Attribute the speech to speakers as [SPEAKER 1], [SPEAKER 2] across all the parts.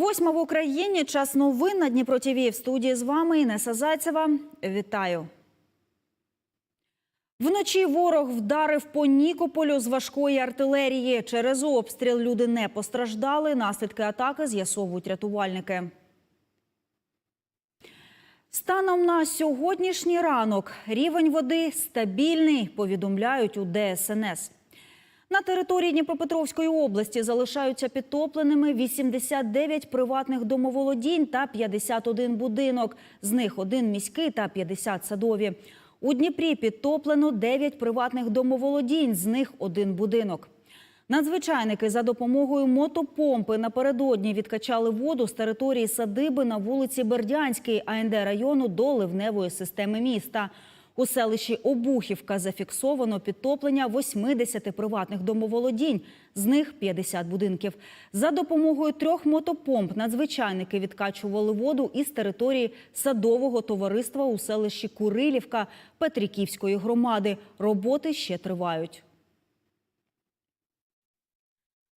[SPEAKER 1] Восьма в Україні. Час новин на Дніпро ТВ. В студії з вами Інеса Зайцева. Вітаю. Вночі ворог вдарив по Нікополю з важкої артилерії. Через обстріл люди не постраждали. Наслідки атаки з'ясовують рятувальники. Станом на сьогоднішній ранок рівень води стабільний, повідомляють у ДСНС. На території Дніпропетровської області залишаються підтопленими 89 приватних домоволодінь та 51 будинок. З них один міський та 50 садові. У Дніпрі підтоплено 9 приватних домоволодінь, з них один будинок. Надзвичайники за допомогою мотопомпи напередодні відкачали воду з території садиби на вулиці Бердянській АНД району до ливневої системи міста. У селищі Обухівка зафіксовано підтоплення 80 приватних домоволодінь, з них 50 будинків. За допомогою трьох мотопомп надзвичайники відкачували воду із території садового товариства у селищі Курилівка Петриківської громади. Роботи ще тривають.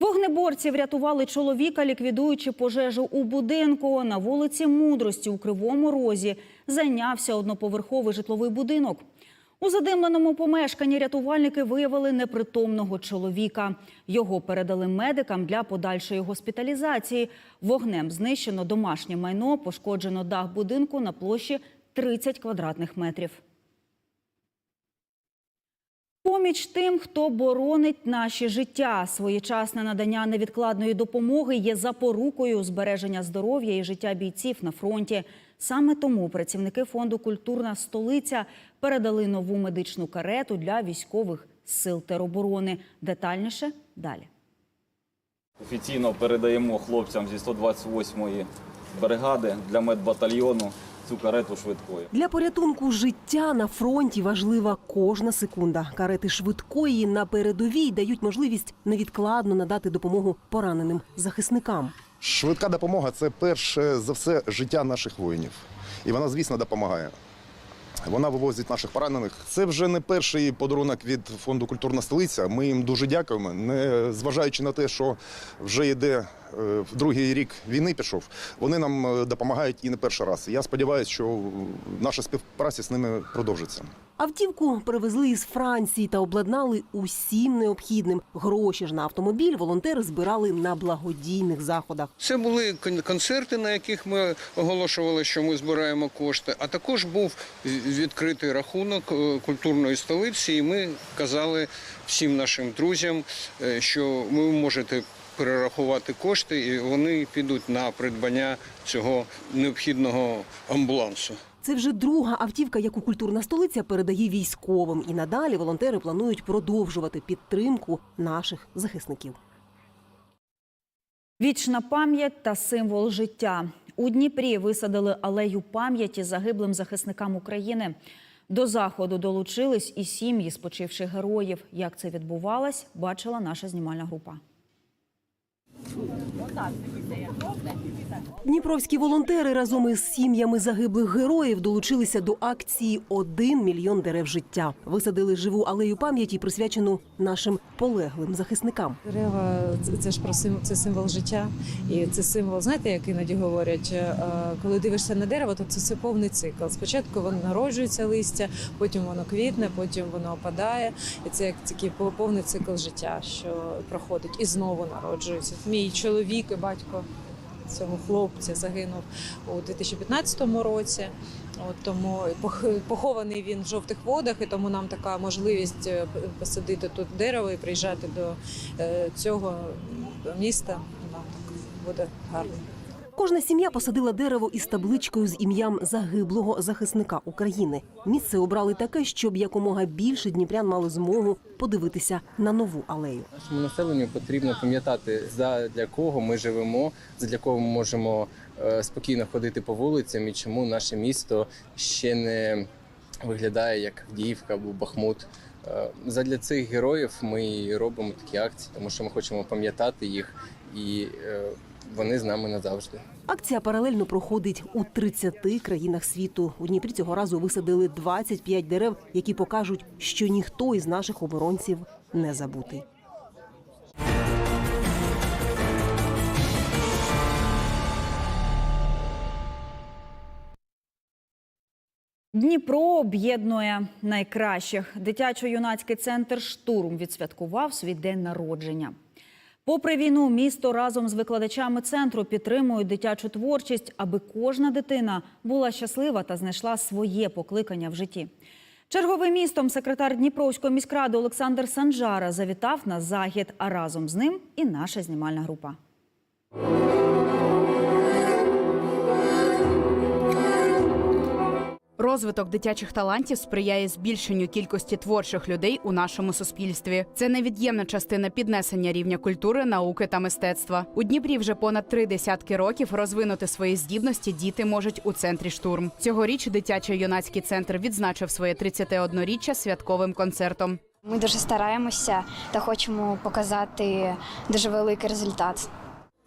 [SPEAKER 1] Вогнеборці врятували чоловіка, ліквідуючи пожежу у будинку на вулиці Мудрості у Кривому Розі. Зайнявся одноповерховий житловий будинок. У задимленому помешканні рятувальники виявили непритомного чоловіка. Його передали медикам для подальшої госпіталізації. Вогнем знищено домашнє майно, пошкоджено дах будинку на площі 30 квадратних метрів. Поміч тим, хто боронить наші життя. Своєчасне надання невідкладної допомоги є запорукою збереження здоров'я і життя бійців на фронті. Саме тому працівники фонду Культурна столиця передали нову медичну карету для військових сил тероборони. Детальніше далі.
[SPEAKER 2] Офіційно передаємо хлопцям зі 128-ї бригади для медбатальйону цю карету швидкої.
[SPEAKER 3] Для порятунку життя на фронті важлива кожна секунда. Карети швидкої на передовій дають можливість невідкладно надати допомогу пораненим захисникам.
[SPEAKER 4] Швидка допомога це перше за все життя наших воїнів. І вона, звісно, допомагає. Вона вивозить наших поранених. Це вже не перший подарунок від фонду Культурна столиця. Ми їм дуже дякуємо. Не зважаючи на те, що вже йде е, в другий рік війни пішов, вони нам е, допомагають і не перший раз. Я сподіваюся, що наша співпраця з ними продовжиться.
[SPEAKER 3] Автівку привезли із Франції та обладнали усім необхідним. Гроші ж на автомобіль волонтери збирали на благодійних заходах.
[SPEAKER 5] Це були концерти, на яких ми оголошували, що ми збираємо кошти. А також був відкритий рахунок е, культурної столиці, і ми казали всім нашим друзям, е, що ви можете перерахувати кошти, і вони підуть на придбання цього необхідного амбулансу.
[SPEAKER 3] Це вже друга автівка, яку культурна столиця передає військовим. І надалі волонтери планують продовжувати підтримку наших захисників.
[SPEAKER 1] Вічна пам'ять та символ життя. У Дніпрі висадили алею пам'яті загиблим захисникам України. До заходу долучились і сім'ї спочивших героїв. Як це відбувалось, бачила наша знімальна група.
[SPEAKER 3] Дніпровські волонтери разом із сім'ями загиблих героїв долучилися до акції «Один мільйон дерев життя. Висадили живу алею пам'яті, присвячену нашим полеглим захисникам.
[SPEAKER 6] Дерева це, ж про сим, це символ життя, і це символ, знаєте, як іноді говорять, е, коли дивишся на дерево, то це, це повний цикл. Спочатку воно народжується листя, потім воно квітне, потім воно опадає. І це як такий пов- повний цикл життя, що проходить і знову народжується. Мій чоловік і батько цього хлопця загинув у 2015 році. От тому пох- похований він в жовтих водах, і тому нам така можливість е, посадити тут дерево і приїжджати до е, цього міста. Нам так буде гарно.
[SPEAKER 3] Кожна сім'я посадила дерево із табличкою з ім'ям загиблого захисника України. Місце обрали таке, щоб якомога більше дніпрян мали змогу подивитися на нову алею.
[SPEAKER 7] Нашому населенню потрібно пам'ятати, для кого ми живемо, для кого ми можемо е, спокійно ходити по вулицям і чому наше місто ще не виглядає як Авдіївка або Бахмут. Е, Задля цих героїв ми робимо такі акції, тому що ми хочемо пам'ятати їх, і е, вони з нами назавжди.
[SPEAKER 3] Акція паралельно проходить у 30 країнах світу. У Дніпрі цього разу висадили 25 дерев, які покажуть, що ніхто із наших оборонців не забутий.
[SPEAKER 1] Дніпро об'єднує найкращих. Дитячо-юнацький центр штурм відсвяткував свій день народження. Попри війну, місто разом з викладачами центру підтримують дитячу творчість, аби кожна дитина була щаслива та знайшла своє покликання в житті. Черговим містом секретар Дніпровської міськради Олександр Санжара завітав на захід, а разом з ним і наша знімальна група.
[SPEAKER 8] Розвиток дитячих талантів сприяє збільшенню кількості творчих людей у нашому суспільстві. Це невід'ємна частина піднесення рівня культури, науки та мистецтва. У Дніпрі вже понад три десятки років розвинути свої здібності діти можуть у центрі штурм. Цьогоріч дитячо-юнацький центр відзначив своє 31-річчя святковим концертом.
[SPEAKER 9] Ми дуже стараємося та хочемо показати дуже великий результат.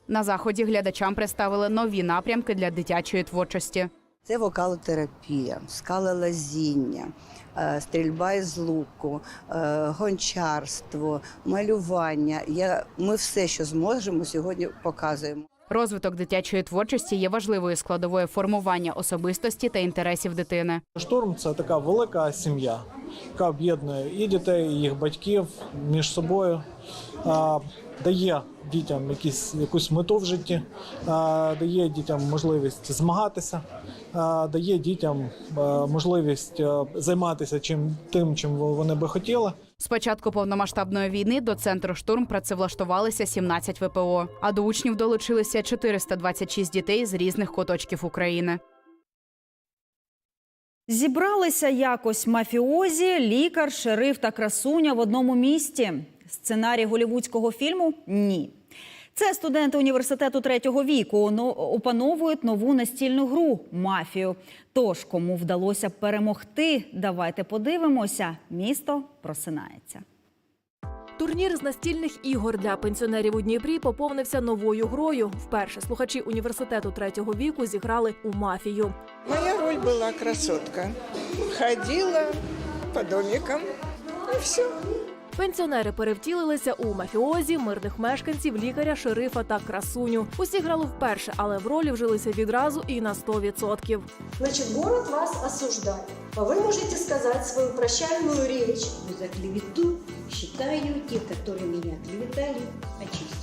[SPEAKER 8] На заході глядачам представили нові напрямки для дитячої творчості.
[SPEAKER 10] Це вокалотерапія, скалолазіння, е, стрільба із луку, е, гончарство, малювання. Я, ми все, що зможемо, сьогодні показуємо.
[SPEAKER 8] Розвиток дитячої творчості є важливою складовою формування особистості та інтересів дитини.
[SPEAKER 11] Штурм це така велика сім'я, яка об'єднує і дітей, і їх батьків між собою, а, дає дітям якісь, якусь мету в житті, дає дітям можливість змагатися, дає дітям можливість займатися чим тим, чим вони би хотіли.
[SPEAKER 8] З початку повномасштабної війни до центру штурм працевлаштувалися 17 ВПО, а до учнів долучилися 426 дітей з різних куточків України.
[SPEAKER 1] Зібралися якось мафіозі, лікар, шериф та красуня в одному місті. Сценарій голівудського фільму ні. Це студенти університету третього віку оно- опановують нову настільну гру мафію. Тож, кому вдалося перемогти, давайте подивимося. Місто просинається.
[SPEAKER 12] Турнір з настільних ігор для пенсіонерів у Дніпрі поповнився новою грою. Вперше слухачі університету третього віку зіграли у мафію.
[SPEAKER 13] Моя роль была красотка. Ходила по домикам и все.
[SPEAKER 12] Пенсіонери перевтілилися у мафіозі, мирних мешканців, лікаря, шерифа та красуню. Усі грали вперше, але в ролі вжилися відразу і на 100%.
[SPEAKER 14] Значить, город вас осуждає. А ви можете сказати свою прощальну річ. За клевету вважаю ті, які мене клеветали, очистить.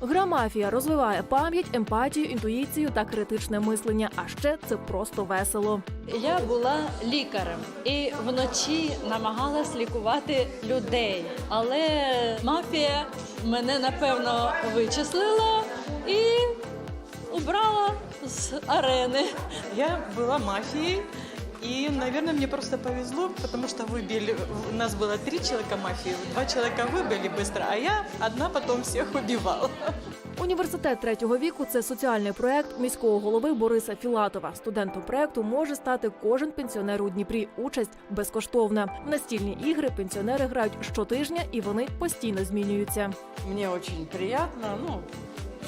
[SPEAKER 12] Гра мафія розвиває пам'ять, емпатію, інтуїцію та критичне мислення. А ще це просто весело.
[SPEAKER 15] Я була лікарем і вночі намагалась лікувати людей, але мафія мене напевно вичислила і убрала з арени.
[SPEAKER 16] Я была мафией, и, наверное, мне просто повезло, потому что выбили, у нас было три человека мафии, два человека выбили быстро, а я одна потом всех убивала.
[SPEAKER 12] Університет третього віку це соціальний проект міського голови Бориса Філатова. Студентом проекту може стати кожен пенсіонер у Дніпрі. Участь безкоштовна. В настільні ігри пенсіонери грають щотижня і вони постійно змінюються.
[SPEAKER 16] Мне очень приятно, ну,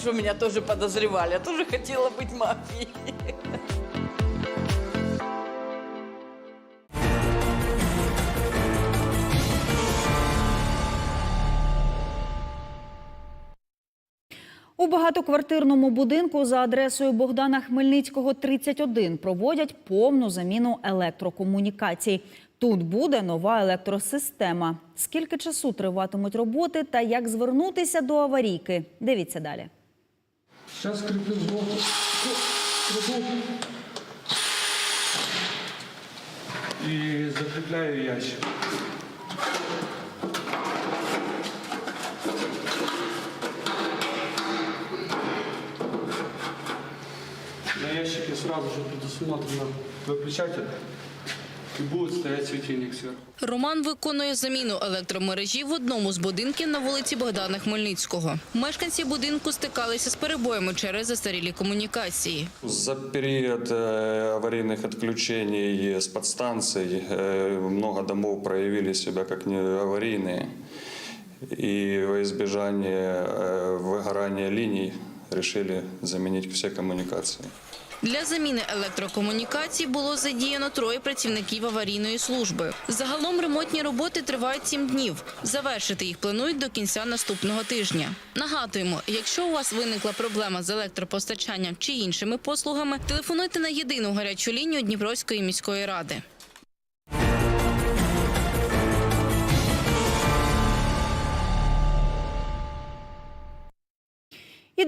[SPEAKER 16] что меня тоже подозревали, я тоже хотела быть мафией.
[SPEAKER 1] У багатоквартирному будинку за адресою Богдана Хмельницького 31 проводять повну заміну електрокомунікацій. Тут буде нова електросистема. Скільки часу триватимуть роботи та як звернутися до аварійки? Дивіться далі.
[SPEAKER 11] Зараз кріплю знову. І закріпляю ящик. На ящике сразу же предусмотрено выключатель и будет стоять светильник сверху.
[SPEAKER 17] Роман виконує заміну електромережі в одному з будинків на вулиці Богдана Хмельницького. Мешканці будинку стикалися з перебоями через застарілі комунікації.
[SPEAKER 18] За период э, аварийных отключений с подстанций э, много домов проявили себя как не аварийные. И во избежание э, выгорания линий решили заменить все коммуникации.
[SPEAKER 17] Для заміни електрокомунікацій було задіяно троє працівників аварійної служби. Загалом ремонтні роботи тривають сім днів. Завершити їх планують до кінця наступного тижня. Нагадуємо, якщо у вас виникла проблема з електропостачанням чи іншими послугами, телефонуйте на єдину гарячу лінію Дніпровської міської ради.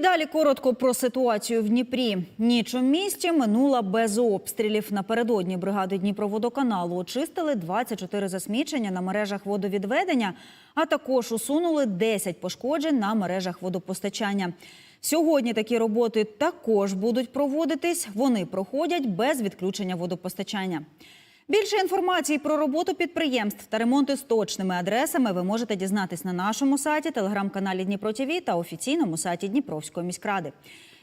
[SPEAKER 1] Далі коротко про ситуацію в Дніпрі. Ніч у місті минула без обстрілів. Напередодні бригади Дніпроводоканалу очистили 24 засмічення на мережах водовідведення, а також усунули 10 пошкоджень на мережах водопостачання. Сьогодні такі роботи також будуть проводитись. Вони проходять без відключення водопостачання. Більше інформації про роботу підприємств та ремонти з точними адресами ви можете дізнатись на нашому сайті, телеграм-каналі Дніпро ТВ та офіційному сайті Дніпровської міськради.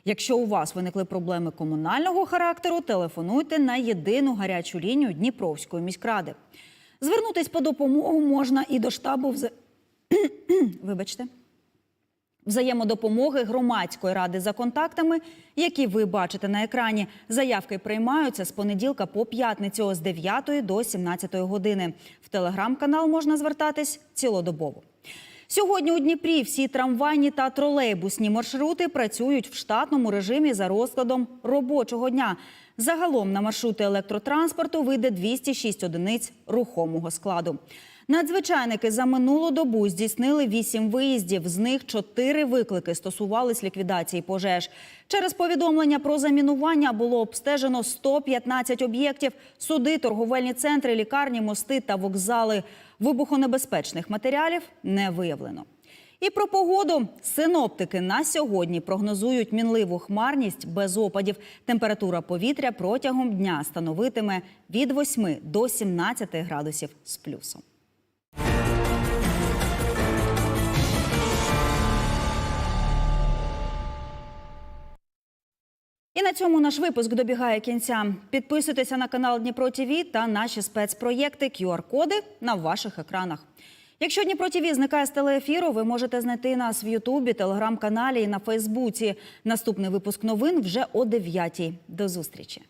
[SPEAKER 1] Якщо у вас виникли проблеми комунального характеру, телефонуйте на єдину гарячу лінію Дніпровської міськради. Звернутись по допомогу можна і до штабу вз... Вибачте взаємодопомоги громадської ради за контактами, які ви бачите на екрані. Заявки приймаються з понеділка по п'ятницю з 9 до 17 години. В телеграм-канал можна звертатись цілодобово. Сьогодні у Дніпрі всі трамвайні та тролейбусні маршрути працюють в штатному режимі за розкладом робочого дня. Загалом на маршрути електротранспорту вийде 206 одиниць рухомого складу. Надзвичайники за минулу добу здійснили 8 виїздів. З них 4 виклики стосувались ліквідації пожеж. Через повідомлення про замінування було обстежено 115 об'єктів, суди, торговельні центри, лікарні, мости та вокзали. Вибухонебезпечних матеріалів не виявлено. І про погоду синоптики на сьогодні прогнозують мінливу хмарність без опадів. Температура повітря протягом дня становитиме від 8 до 17 градусів з плюсом. І на цьому наш випуск добігає кінця. Підписуйтеся на канал Дніпро ТВ та наші спецпроєкти QR-коди на ваших екранах. Якщо Дніпро ТВ зникає з телеефіру, ви можете знайти нас в Ютубі, телеграм-каналі і на Фейсбуці. Наступний випуск новин вже о 9 До зустрічі.